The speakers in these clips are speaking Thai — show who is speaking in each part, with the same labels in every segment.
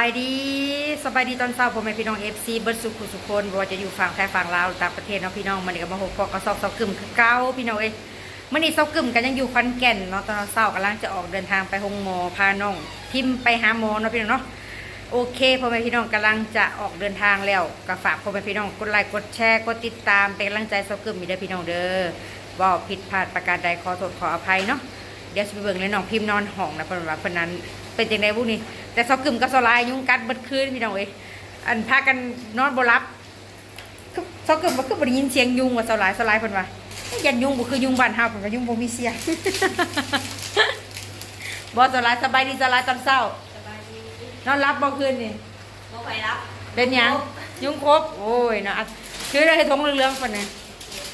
Speaker 1: ายดีสบายดีตอนเช้าพ่อแม่พี่น้องเอฟซีเบิร์ดสุขุสุคนว่าจะอยู่ฝั่งไทยฝั่งลาวหรือต่างประเทศเนาะพี่น้องมันก็มาหกพอกกระสอบเสากึ่มคือเก้าพี่น้องเอ้ยมื่อนี้เสากึ่มกันยังอยู่ขอนแก่นเนาะตอนเช้ากำลังจะออกเดินทางไปหงหมอพาน้องทิมไปหาหมอเนาะพี่น้องเนาะโอเคพ่อแม่พี่น้องกำลังจะออกเดินทางแล้วก็ฝากพ่อแม่พี่น้องกดไลค์กดแชร์กดติดตามเป็นกำลังใจเสากึ่มมีเด้อพี่น้องเด้อว่าผิดพลาดประการใดขอโทษขออภัยเนาะเดี๋ยวสิไปเบิ่งเลยน้องพิมพ์นอนห้องนะเพิ่นว่าเพิ่นนั้นเป็นจังไดบุนี่ แต่เซากึมกับเซาลายยุงกัดเบิดคืนพี่น้องเอ้ยอันพากันนอนบ่หลับคือเซากึมบ่คือบ่ได้ยินเสียงยุงว่าเซาลายเซาลายเพิ่นว่าเอ้ยยันยุงบ่คือยุงบ้านเฮาเพิ่นว่ายุงบ่มีเสียงบ่เซาลายสบายดีเซาลายตอนเช้า
Speaker 2: สบายดี
Speaker 1: นอนหลับบ่คืนนี่
Speaker 2: บ่ไปรับ
Speaker 1: เป็นหยังยุงครบโอ้ยเนาะอะคือได้ให้ทงเรื่องๆปานนี้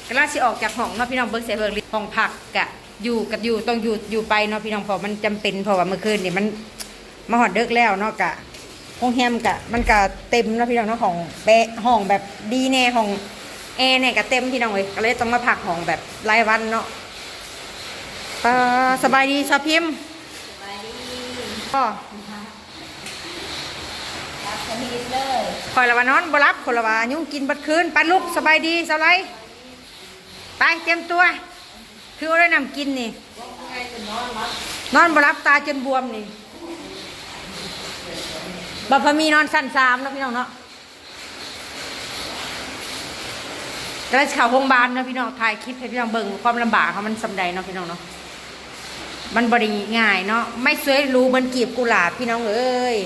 Speaker 1: กำลังสิออกจากห้องเนาะพี่น้องเบิ่งใส่เบิ่งลิห้องพักกะอยู่กับอยู่ต้องอยู่อยู่ไปเนาะพี่น้องเพอมันจำเป็นเพราะว่าเมื่อคืนนี่มัน มาหอดเดึกแล้วเนาะกะห้องแฮมกะ มันกะเต็มเนาะพี่น้องเนาะห้องเปะห้องแบบดีแน่ห้องแอร์เนี่ยกะเต็มพี่น้องเลยก็เลยต้องมาพักห้องแบบรายวันเนาะเอ่อสบายดีชาวพิมพ์
Speaker 2: สบายดี
Speaker 1: ก็
Speaker 2: รับสนิทเลย
Speaker 1: คอยละว่านอนบ่รับคนละว่ายุ่งกินบัดคืนไปลุกสบายดีสบายไปเตรียมตัว คือว่าได้นำกินนี่ นอนบ่รับตาจนบวมนี่ บัพพมีนอนสั้นสามเนาะพี่น้องเนาะก็เลยสิเข้าวโรงพยาบาลเนาะพี่น้องถ่ายคลิปให้พี่น้องเบิ่งความลำบากเของมันสำใดเนาะพี่น้องเนาะมันบริง่ายเนาะไม่สวยรู้มันกีบกุหลาบพี่น้องเอ้ย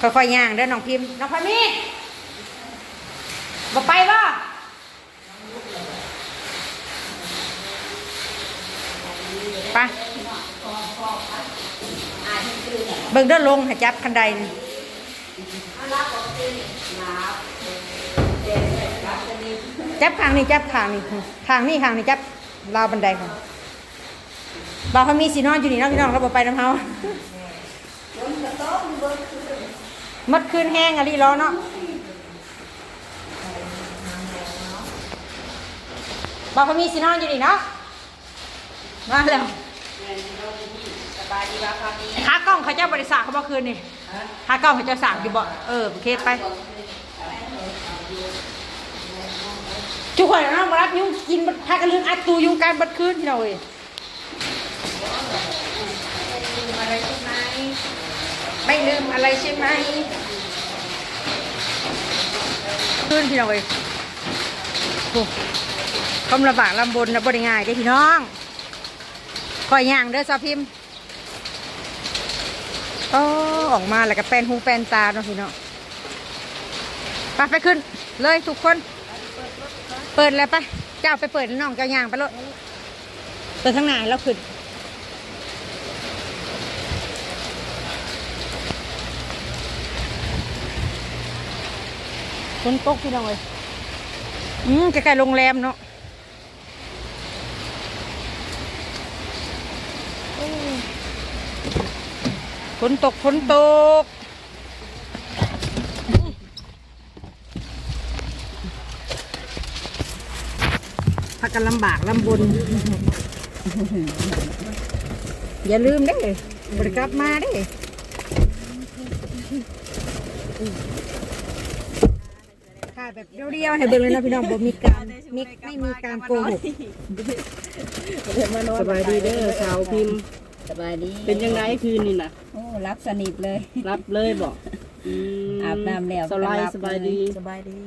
Speaker 1: ค่อยๆย่างเด้อน้องพิมพ์น้องพามีบ่ไปบ่ไป เบิ่งเด้อลงให้จับคันใดนี่จับข้างนี้จับข้างนี้ข้างนี้ข้างนี้จับราวบันไดค่ะบ่าวเขามีสีนอนอยู่นี่เนาะพี่น้องเราบ่ไปน้ำเฮามัดคืนแห้งอะลีรอเนาะบ่าวเขามีสีนอนอยู่นี่เนาะมาแล้ว
Speaker 2: บายดีว่าความดี
Speaker 1: ขากล้องเขาเจ้าบริษัทเขาบอกคืนนี่ขากล้องเขาเจ้าสั่งอยู่บ่เออโอเคไป ทุกคนนะมารับยุงกินพากันลืมอัดตูยุงการบัดคืนที่เราเอ้ย
Speaker 2: อะไรใช่ไหม
Speaker 1: ไม่ลืมอะไรใช่ไหมคืนที่เราเอ้ยโอ้ความลำบากลำบนนะบริง่ายเด้อพี่น้องคอยย่างเด้อซาพิมพ์ โอ้ออกมาแล้วก็แปลนหูแปลนตาเนาะพี่เน้องไปไปขึ้น เลยทุกคน เปิดเลยไปเจ้าไปเปิดน้องเจ้ายางไปรถเปิดข้างหน้าให้เราขึ้นฝนตกพี่น้องเลยอืมใกล้ๆโรงแรมเนาะอ้ฝ นตกฝนตกพักกันลำบากลำบน อย่าลืมเด้บริกลับมาเด้ค่ะแบบเรียวๆให้เบิ่งเลยนะพี่น้องบ่มีการมิกไม่มีการโกหก
Speaker 3: สบายดีเด้อสาวพิมพ์
Speaker 2: สบายดี
Speaker 3: เป็นยังไงคืนนี่น่ะ
Speaker 2: โอ้รับสนิทเลย
Speaker 3: รับเลยบอกม
Speaker 2: อาบน้ำแล้ว
Speaker 3: สบาย
Speaker 2: ก็รับ
Speaker 3: สบายดี
Speaker 2: เลย
Speaker 4: สบายดี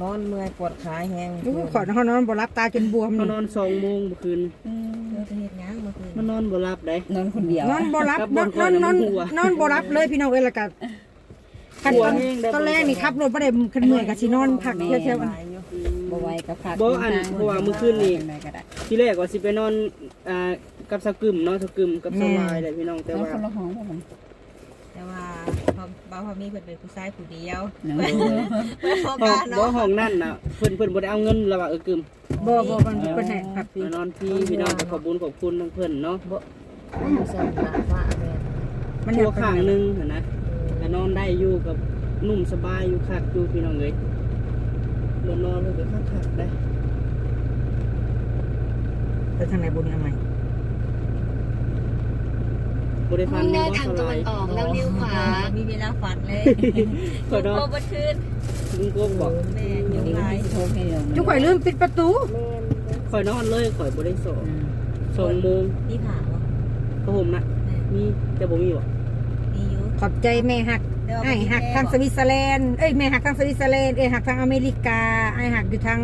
Speaker 4: นอนเมื่อยปวดขาแห้ง
Speaker 1: อู้ขอนอนนอนบ่รับตาจนบวม
Speaker 3: มา
Speaker 1: นี่
Speaker 3: นอนสองโมงเมื่อคืน
Speaker 2: อืม
Speaker 4: เธอจะเห็นยังเมื่อคืน
Speaker 3: มานอนบ่รับได้
Speaker 2: นอนคนเดียวน
Speaker 1: อนบ่รับ
Speaker 3: ครับ
Speaker 1: นอน
Speaker 3: บ่
Speaker 1: นอนนอน
Speaker 3: บ่หัว
Speaker 1: นอนบ่รับเลยพี่น้องเอ้ยละกันคัน
Speaker 3: หัว
Speaker 1: ตอน
Speaker 3: แห้งได้
Speaker 1: ตอนแรกนี่ขับรถบ่ได้คันเมื่อยก็สินอนพักเที่ยวๆอัน
Speaker 2: บ่ไหวก็พัก
Speaker 3: บ่อันเพราะว่าเมื่อคืนนี่
Speaker 2: ไหนก็ได้
Speaker 3: ที่แรกว่าสิไปนอนอ่า กับสาวกึมเนาะสาวกึมกับสลายแหละพี่น้องแต่
Speaker 2: นอน
Speaker 3: ว่า
Speaker 2: คนละห้องบ่ผม
Speaker 4: แต่ว่าพอบ่าวพอมีเพิ่นเป็นผู้ชายผู้เดียว
Speaker 2: เนาะ
Speaker 4: โฟ
Speaker 3: ห้อง
Speaker 4: กัส
Speaker 3: บ่
Speaker 4: เนาะ
Speaker 3: ห้องนั่นน่ะเพิ่นเพิ่นบ่ได้เอาเงินแล้วว่าเออกึม
Speaker 1: บ่บ่มันเพิ่นให้พักฟรี
Speaker 3: มานอนพี่พี่น้องก็ขอบคุญขอบคุณทั้งเพิ่นเนาะ
Speaker 4: ผู้ชายฟ้าฟ้าแม่
Speaker 1: มัน
Speaker 3: ตัว
Speaker 1: อยาก
Speaker 3: ข้างหนึงเห็นนะก็นอนได้อยู่กับนุ่มสบายอยู่คักอยู่พี่น้องเอ้ยนอนนอนเลยก็คักๆได้
Speaker 1: ไปทางไหนบุญทางไหน
Speaker 3: บริฟัน
Speaker 5: มุ่งห
Speaker 3: นี่
Speaker 5: น้า
Speaker 3: ว่า
Speaker 5: ทาง
Speaker 3: ส
Speaker 5: ตะ
Speaker 3: ลา
Speaker 5: วั
Speaker 3: ย
Speaker 5: นออกแล้วเลี้ยวขวา
Speaker 4: มีเวลาฝันเลย
Speaker 3: ขอโทษ
Speaker 4: โคบนคืน
Speaker 3: ลุงโกงบอก
Speaker 4: แม่ยุง
Speaker 2: เดี๋ยว
Speaker 4: ลาย
Speaker 2: สิโทรให้ลง
Speaker 1: จุกข่อยลืมปิดประตู
Speaker 3: ข่อยนอนเลยข่อยบ่ได้สอบ
Speaker 2: อืม
Speaker 3: สองโมง
Speaker 4: นี่ผ่าวะ
Speaker 3: ก็ผมนะมีแต่บ่มีบ่
Speaker 4: มีอยู่
Speaker 1: ขอบใจแม่หัก
Speaker 4: เดี๋ยวเอา
Speaker 1: ไอ้
Speaker 4: ไป
Speaker 1: หัก
Speaker 4: แม่
Speaker 1: ทาง
Speaker 4: บ
Speaker 1: สวิตเซอร์แลนด์เอ้ยแม่หักทางสวิตเซอร์แลนด์เอ้ยหักทางอเมริกาไอ้หักอยู่ทาง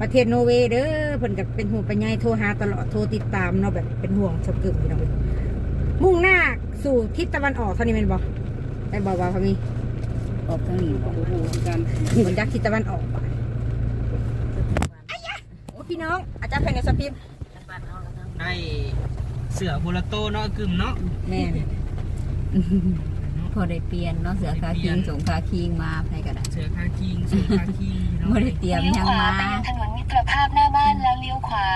Speaker 1: ประเทศโนอร์เวย์เด้อเพิ่นก็เป็นห่วงเป็นใยโทรหาตลอดโทรติดตามเนาะแบบเป็นห่วงชอบกึ่มพี่น้อง มุ่งหน้าสู่ทิศตะวันออกเท่านี้แม่นบ่ได้บอกว่าพอมี
Speaker 2: ออกทางนี้บ่
Speaker 3: โอ้โหกัน
Speaker 1: บนยักษ์ทิศตะวันออกบ่อายะโอ้พี่น้อง อาจารย์ภายในสพิมพ์
Speaker 3: ได้เสือโบราโตเนาะกึมเนาะ
Speaker 1: แม่น
Speaker 2: พอได้เปลี่ยนเนาะเสือคาคิงส่งคาคิงมาให้ก็ได้
Speaker 3: เสือคาคิงเสือคาคิงพี่น้อง
Speaker 2: บ่ได้เตรียม
Speaker 5: เลี้
Speaker 2: ห
Speaker 5: ยว
Speaker 2: ยัง
Speaker 5: ขวา
Speaker 2: มา
Speaker 5: ไปยังถนนมิตรภาพหน้าบ้านแล้วเลี้ยวขวา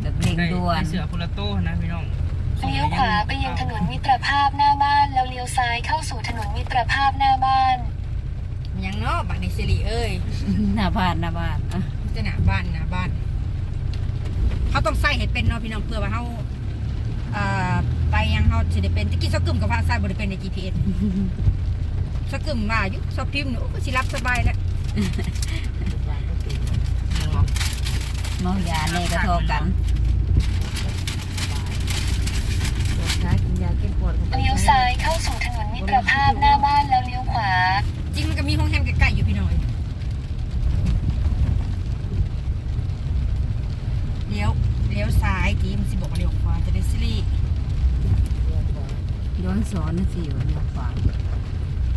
Speaker 2: แบบเร่ง
Speaker 3: ได้
Speaker 2: ด่วน
Speaker 3: ได้เสือโบราโตนะพี่น้อง
Speaker 5: เลี้ยวขวาไปยังถนนมิตรภาพหน้าบ้าน แล้วเลี้ยวซ้ายเข้าสู่ถนนมิตรภาพหน้าบ้าน
Speaker 1: ยังเนาะบัดนี้สิริเอ้ย
Speaker 2: หน้าบ้านหน้าบ้านอะ
Speaker 1: จะหน้าบ้านหน้าบ้านเขาต้องใส่ให้เป็นเนาะพี่น้องเพื่อว่าเขาเอ่อไปยังเขาสิได้เป็นตะกี้สกึมกับพาใส่บ่ได้เป็นใน GPS สกึมว่าอยู่สอบพิมพ์หนูก็สิรับสบายแล้ว
Speaker 2: เมายาแน่กระทบกัน
Speaker 5: เลี้ยวซ้ายเข้าสู่ถนนมิตรภาพหน้าบ้านแล้วเลี้ยวขวา
Speaker 1: จริงมันก็มีห้องแฮมใกล้ๆอยู่พี่น้อยเลี้ยวเลี้ยวซ้ายจีมันสิบอกว่าเลี้ยวขวาจะได้สิริ
Speaker 2: ย้อนสอนนะสิวันนี้ฟัง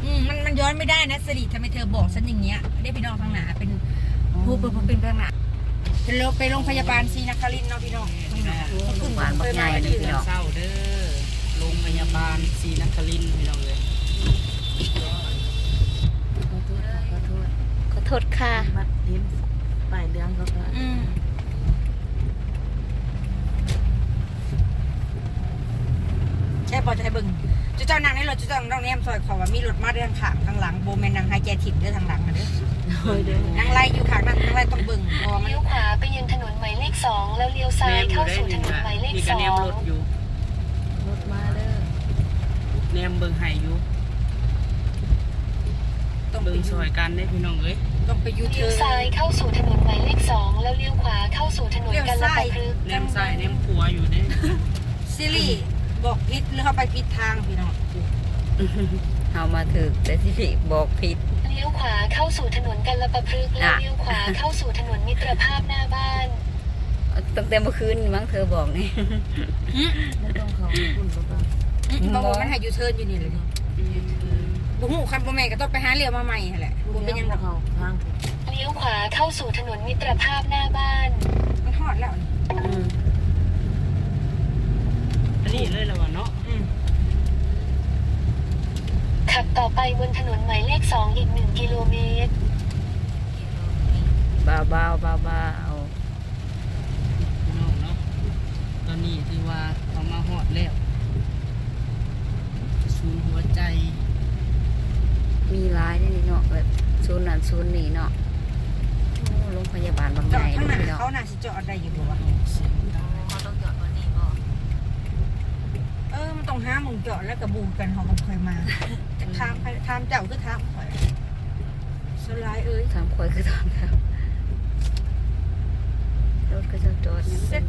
Speaker 1: อืมมันมันย้อนไม่ได้นะสิริทำไมเธอบอกฉันอย่างเงี้ยได้พี่น้องทางหนาเป็นผู้เป็นผู้เป็นทางหนาเป็นโรงไปโรงพยาบาลศรีนครินทร์เนาะพี่น้องทางหนา
Speaker 2: โรงพยาบาลบักใหญ่เลยพี่น้อง
Speaker 3: เศร้าเด้อ โรงพยาบาลศรีนครินทร์พี่น้องเลย
Speaker 5: ขอโทษค่ะ
Speaker 1: อืมใช่ปอจะให้เบิ่งจุเจ้านั่งในรถจุเจ้าต้องแนมซอยเขาว่ามีรถมาเรื่องขางข้างหลังโบแมนนางไฮแกทิปเด้อทางหลังนะเด้อนางไล่อยู่ขางนั่งนางไล่ต้องเบิ่งเพราะว่ามัน
Speaker 5: เลี้ยวขวาไปยังถนนหมายเลขสองแล้วเลี้ยวซ้ายเข้าสู่ถนนหมายเลข
Speaker 3: นี่
Speaker 5: ส
Speaker 3: ก็
Speaker 5: อ
Speaker 3: แนม
Speaker 5: ง
Speaker 3: รถอยู่
Speaker 4: รถมาเด้อ
Speaker 3: แนมเบิ่งไห้อยู่
Speaker 1: ต้องไป
Speaker 3: เบิ่งซอยกันได้พี่น้องเอ้ย
Speaker 1: ต้องไปยูเทิ
Speaker 5: เลี้ยว
Speaker 1: ร์น
Speaker 5: ซ้ายเข้าสู่ถนนหมายเลขสองแล้วเลี้ยวขวาเข้าสู่ถนน
Speaker 1: เลี้ยว
Speaker 5: กันละ
Speaker 1: ซ้าย
Speaker 5: ปะพฤกษ์
Speaker 3: แนมซ้ายแนมขวาอยู่เด้
Speaker 1: ซิริบอกผิดหรือเขาไปผิดทางพี่น้อง
Speaker 2: เอามาถึกแต่สิบอกผิด
Speaker 5: เลี้ยวขวาเข้าสู่ถนนกันละปะพฤกษ์แล้วเลี้ยวขวาเข้าสู่ถนนมิตรภาพหน้าบ้าน
Speaker 2: ตั้งแต่เมื่อคืนมั้งเธอบอกนี่
Speaker 1: อืมบอก ว่ามันให้ยูเทิร์นอยู่นี่เลยบุหูคันบ่แม่นก็ต้องไปหาเรียวมาใหม่หั่นแหละบ่เป็นหยังดอก
Speaker 5: เลี้ยวขวาเข้าสู่ถนนมิตรภาพหน้าบ้าน
Speaker 1: มันฮอดแล้วนี่
Speaker 2: อืม
Speaker 3: อันนี้เลยแล้ววะเนาะ
Speaker 1: อืม
Speaker 5: ขับต่อไปบนถนนหมายเลขสองอีกหนึ่งกิโลเมตร
Speaker 2: เบาเบาเบาเบา
Speaker 3: พี่น้องเนาะตอนนี้ที่ว่าเขามาฮอดแล้วศูนย์หัว ใจ
Speaker 2: มีร้ายนี่เนาะแบบศูนย์นั่นศูนย์นี่เนาะโอ้โรงพยาบาลบาง
Speaker 1: จ
Speaker 2: ให
Speaker 1: อ
Speaker 2: ญ่
Speaker 1: ดข้างหน้า
Speaker 2: พี่น้อง
Speaker 1: เขาน่าสิจอดได้อยู่บ่วะ
Speaker 3: เสียงดัง
Speaker 2: เขาต้องจอดวันนี้บ่
Speaker 1: เออมันต้องหาหมุงจอดแล้วก็บูมกันเขาบ่เคยมาจะทามไปทามเจ้าคือทามข่อยสลายเอ้ย
Speaker 2: ทำคอยคือทำครับรถก็จะจอดยัง
Speaker 1: เสร็จ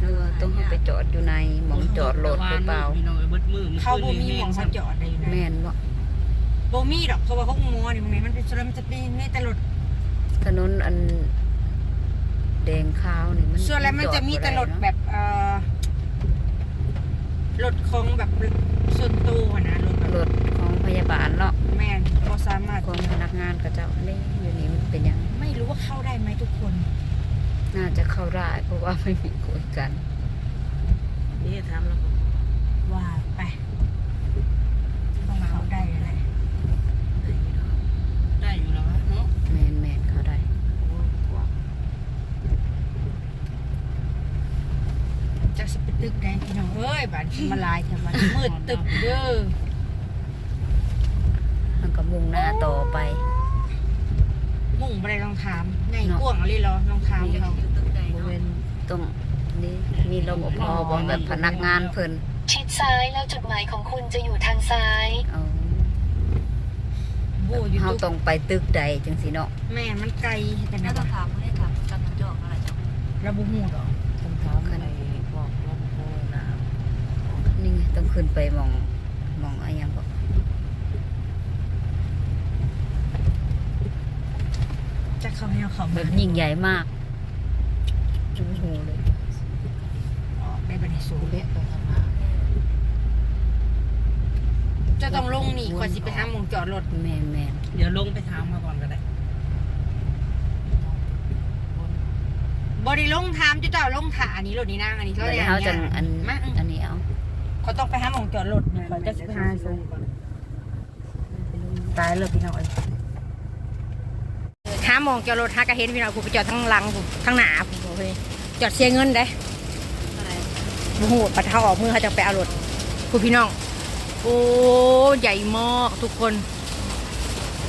Speaker 2: หรือว่าต้องให้ไป จอดอยู่ในหมองจอดรถหรือเปล่า
Speaker 3: เขา
Speaker 1: บ่มีหมองเขาจอดได้อยู่น
Speaker 2: แม่นบ่
Speaker 1: บ่มีดอกเพราะว่าเขาหมอนี่มันมันเป็นสลมันจะมีมีแต่รถ
Speaker 2: ถนนอันแดงขาวนี่มัน
Speaker 1: ส่วนแล้วมันจะมีแต่รถแบบเอ่อรถของแบบส่วนตัวนะรถแบบ
Speaker 2: รถของพยาบาลเนาะ
Speaker 1: แม่นบ่สามารถ
Speaker 2: ของพนักงานก็เจ้านี่อยู่นี่มันเป็นหยัง
Speaker 1: ไม่รู้ว่าเข้าได้ไหมทุกคน
Speaker 2: น่าจะเข้าได้เพราะว่าไม่มีกฎกัน
Speaker 3: นี่ทำแล้ว
Speaker 1: ว่าไปต้องเข้าได้อะไร
Speaker 3: ได้อยู่แล้ววะเนาะ
Speaker 2: แมนแมนเข้าได้
Speaker 1: จากสิไปตึกได้พี่น้องเอ้ยบ้านมาลายแถวบ้านมืดตึกเด้อ
Speaker 2: มันก็มุ่งหน้าต่อไป
Speaker 1: มุ่งไปลองถามไงกว้างเลยเหรอลองถามเขา
Speaker 2: ต้อง นี่มีรปภบอกแบบพนักงานเพิ่น
Speaker 5: ชิดซ้ายแล้วจุดหมายของคุณจะอยู่ทางซ้าย
Speaker 2: เอา
Speaker 1: บูอยู่
Speaker 2: เฮา
Speaker 1: ตุ
Speaker 2: ต้องไปตึกใดจังสิเนาะ
Speaker 1: แม่มันไกลแต่
Speaker 4: แล้
Speaker 1: นะ
Speaker 4: วต้องถามไม่ได้ถามกำลังจองอะไรจ้ะ
Speaker 1: ระบุหูดอก
Speaker 4: ต้องถามอะไรบอกรถโบนะ
Speaker 2: นี่ไงต้องขึ้นไปหมองหมองอะไรยังบอก
Speaker 1: จะเข้าให้เขา
Speaker 2: แบบยิ่งใหญ่มากจุ้หูเลย
Speaker 1: ได้บันไดสูง
Speaker 4: เละไปทำมา
Speaker 1: จะต้องลงนี่ก่อนสิไปหาหมองจอดรถ
Speaker 2: แมนแมน
Speaker 3: เดี๋ยวลงไปถามมาก่อนก็ได้
Speaker 1: บริลงทามจะเจ้าลงถาอันนี้รถนี่นางอันนี้
Speaker 2: แล้ว
Speaker 1: เลย
Speaker 2: เฮาจังอัน
Speaker 1: มา
Speaker 2: อันนี้เอา
Speaker 1: เขาต้องไปหาหมองจอดรถนี่ก่อนจะสิไปหาสูงตายเลยพี่น้อยหาหมองจอดรถหากระเห็นพี่น้อยผู้ไปจอดทั้งหลังผู้ทั้งหน้าผู้โอ้ยจอดเสียเงินได้ บูหูปัดเท้าออกมือเขาจะไปเอารถผู้พี่น้อง โอ้ใหญ่มากทุกคน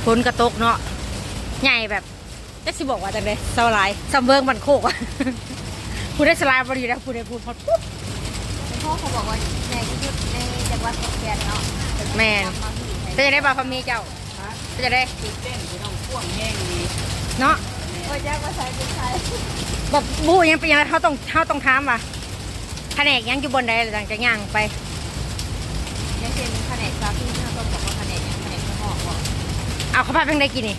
Speaker 1: ฝนกระตกเนาะใหญ่แบบจะสิบอกว่าจังเลยสลายซัมเบิงบันโคกอะพูดได้สลายบริแล้วพูดได้พูดพอปุ๊บ
Speaker 4: พ่อเขาบอกว่าในที่สุดในจังหวัดขอนแก่นเนาะ
Speaker 1: แมนก็จะได้บาพามีเจ้าก็จะได้
Speaker 3: ตื่นเต้นพี่น้องพ่วงแย่งนี้
Speaker 1: เนาะ
Speaker 4: โอ้ยแจ้งว่าใช้เป็นใช้
Speaker 1: แบบบูยังเป็นยังไงเขาต้องเขาต้องถามว่า แผนกยังอยู่บนใดหลังจากย่างไป
Speaker 4: ยังเป็นแผนกซาฟี่ที่เราต้องบอกว่าแผนกยังแผนกข้างนอกบอก
Speaker 1: เอาเขาพาเพิ่งได้กินนี่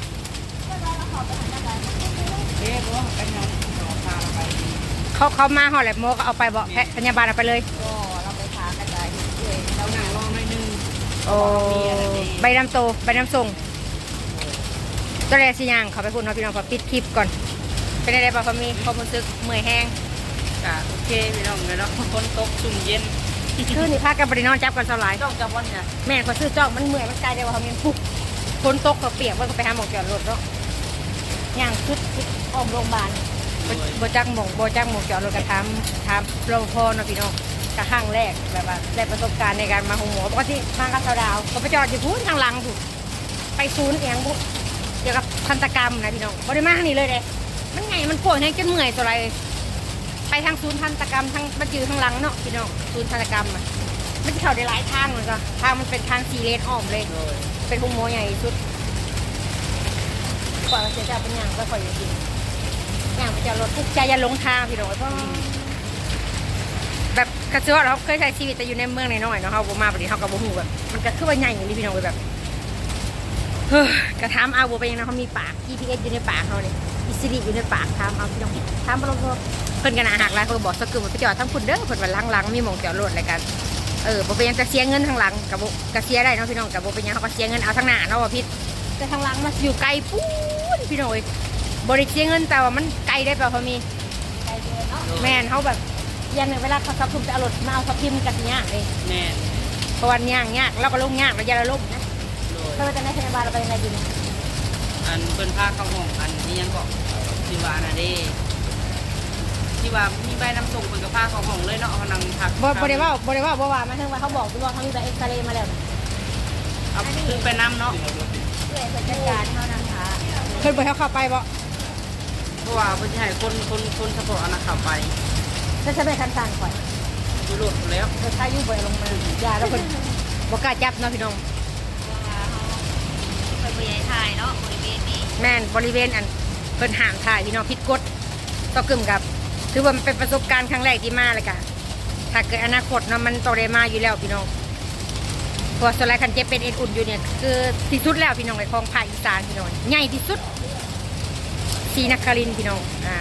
Speaker 3: เอ๊ะเพราะว่าไปงานหอพาเราไป
Speaker 1: เขาเขามาห่อแหลมโมก็เอาไปบอกแพทย์พยาบาลเอาไปเลย
Speaker 4: ก็เราไปทานกระจายเลย
Speaker 3: เราหน้ารอหน่อยนึง
Speaker 1: โอ้ใบน้ำโตใบน้ำส่งตัวแรกสิย่างเขาไปพูดเนาะพี่น้องขอปิดคลิปก่อนเป็นอะไรบ้างพามีความรู้สึกเมื่อยแห้ง
Speaker 3: กะโอเคพี่น้องเลยเนาะฝนตกชุ่มเย็น
Speaker 1: คืนนี่พากันบริโนอนจับกันสลาย
Speaker 3: ต้องจับวันเนี่ย
Speaker 1: แม่นก็ซื้อจอกมันเมื่อยมันไกลได้ว่าเขามีปุ๊บฝนตกก็เปียกมันก็ไปหาหมองจอดรถเนาะย่างคึดอ้อมโรงพยาบาลบ่บ่จักหมองบ่จักหมองจอดรถกันทำทำรปภเนาะพี่น้องกะครั้งแรกแบบว่าได้ประสบการณ์ในการมาหงหมอปกติมากับสาวดาวก็ไปจอดอยู่พูนทางหลังถูกไปศูนย์เอียงบุเกี่ยวกับพันธกรรมนะพี่น้องบ่ได้มาทางนี้เลยเด้มันไงมันปวดแห้งจนเมื่อยตัวไร ไปทางศูนย์พันธกรรมทางมันจือทางหลังเนาะพี่น้องศูนย์พันธกรรมอะมันจะเข้าได้หลายทางเลยก็ทางมันเป็นทางสี่เลนอ้อมเลย เป็นหุโมงใหญ่สุดกว่าเราจะเป็นอย่างก็คอยอยู่จริงอย่างไปจะรถทุกใจอย่าหลงทางพี่น้องเพราะแบบกระเจือเราเคยใช้ชีวิตแต่อยู่ในเมืองน้อยๆเนาะเขาบ่มาบริเขากับบ่หูแบบมันก็คือว่าใหญ่อย่างนี้พี่น้องแบบเฮ้ยกระทำเอาบ่ไปยังนะเขามีปาก GPS อยู่ในปากเขาเลยอิสริอยู่ในปากทำเอาพี่น้องทำบ่ลง เพิ่นกันอาหักหลายเพิ่นบอกสกึมว่าไปจอดทั้งพุ่นเด้อเพิ่นว่าล้างๆมีหมองจอดรถอะไรกันเออบ่เป็นหยังจะเสียเงินทางหลังกับบ่ก็เสียได้เนาะพี่น้องกับบ่เป็นหยังเขาก็เสียเงินเอาทางหน้าเนาะว่าพี่แต่ทางหลังมันอยู่ไกลปูนพี่น้องเอ้ยบ่ได้เสียเงินแต่ว่ามันไกลได้เปล่าพอมี
Speaker 4: ใจเย็นเนาะ
Speaker 1: แม่นเขาแบบอยันเวลาเขาขับคุมจะเอารถมาเอาขับพิมพ์กันยากเลย
Speaker 3: แม่น
Speaker 1: เพราะวันยากยากเราก็ลงยากเราอย่าละลงนะ
Speaker 3: โดย
Speaker 1: เธอจะในพยาบาลเราไปยังไงดีเนี่ย
Speaker 3: อันเพิ่นพาเข้าห้องอันนี้ยังก็ที่ว่าน่ะเด้ ที่ว่ามีใบนำส่งเพิ่นก็พาเข้าห้องเลยเนาะเขานั่งพัก
Speaker 1: บ่บ่ได้ว่าบ่ได้ว่าบ่ว่าหมายถึงว่าเขาบอกว่าเขามีใบเอ็กซเรย์มาแล้ว
Speaker 3: เอาขึ้นไปนํเนาะ
Speaker 4: เพื่อจัดการเท่านั้นค่ะ
Speaker 1: เพิ่นบ่ให้เขาเข้าไปบ่
Speaker 3: เพราะว่าเพิ่นสิให้คนคนคนเฉพาะอันนั้นเข้าไป
Speaker 1: ฉันจะไปคันสั่นก่อน
Speaker 3: อยู่รถแล้ว
Speaker 1: เพิ่นพายุบ่ให้ลงมาอย่าแล้วเพิ่นบ่กล้าจับเนาะพี่น้อง
Speaker 4: ไปบริเวณไทยเนาะบริเวณนี้
Speaker 1: แม่นบริเวณอันเพิ่นห้ามถ่ายพี่น้องผิดกฎต่อกึ่มกับ ถือว่ามันเป็นประสบการณ์ครั้งแรกที่มาเลยค่ะถ้าเกิดอนาคตเนาะมันต้อได้มาอยู่แล้วพี่น้องพราะว่าสไลด์คันเจ็บเป็นเอ็นอุ่นอยู่เนี่ยคือที่สุดแล้วพี่น้องในของภาคอีสานพี่น้องใหญ่ที่สุดศรีนักคารินพี่น้องอ่า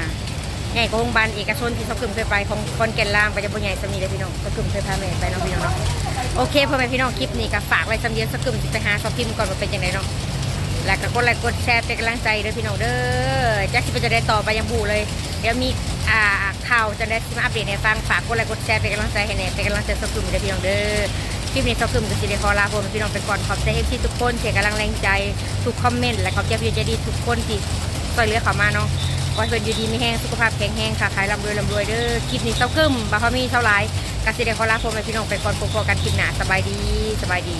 Speaker 1: ใหญ่กว่าโรงพยาบาลเอกชนที่เขากึ่มเคยไปของคอนแก่นล่างไปจะบ่ใหญ่สมีเลยพี่น้องเขากึ่มเคยพาแม่ไปเนาะพี่น้องเนาะโอเคพ่อแม่พี่น้องคลิปนี้ก็ฝากไว้สำเนียงสกึ่มไปหาสอบพิมพ์ก่อนว่าเป็นยังไงเนาะ แล้วก็กดไลค์กดแชร์เป็นกำลังใจเด้อพี่น้องเด้อแจ็คสิเป็นจะได้ต่อไปยังบูเลย เดี๋ยวมีอ่าข่าวจะได้ที่มาอัปเดตให้ฟังฝากกดไลค์กดแชร์เป็นกำลังใจให้แน่เป็นกำลังใจสกกลุ่มเด้อพี่น้องเด้อคลิปนี้สกกลุ่มกับสิเดคอลาโพนพี่น้องเป็นก่อนขอบใจเอฟซีทุกคนเสียกำลังแรงใจทุกคอมเมนต์และขอบใจพี่ใจดีทุกคนที่ช่วยเหลือเขามาเนาะขอให้เพิ่นอยู่ดีมีแห้งสุขภาพแข็งแรงค่ะขายร่ำรวยร่ำรวยเด้อคลิปนี้เศร้ากึ่มบาเขามีเท่าไรกสิเดคอลาโพนพี่น้องไปก่อนพบกันคลิปหน้าสบายดีสบายดี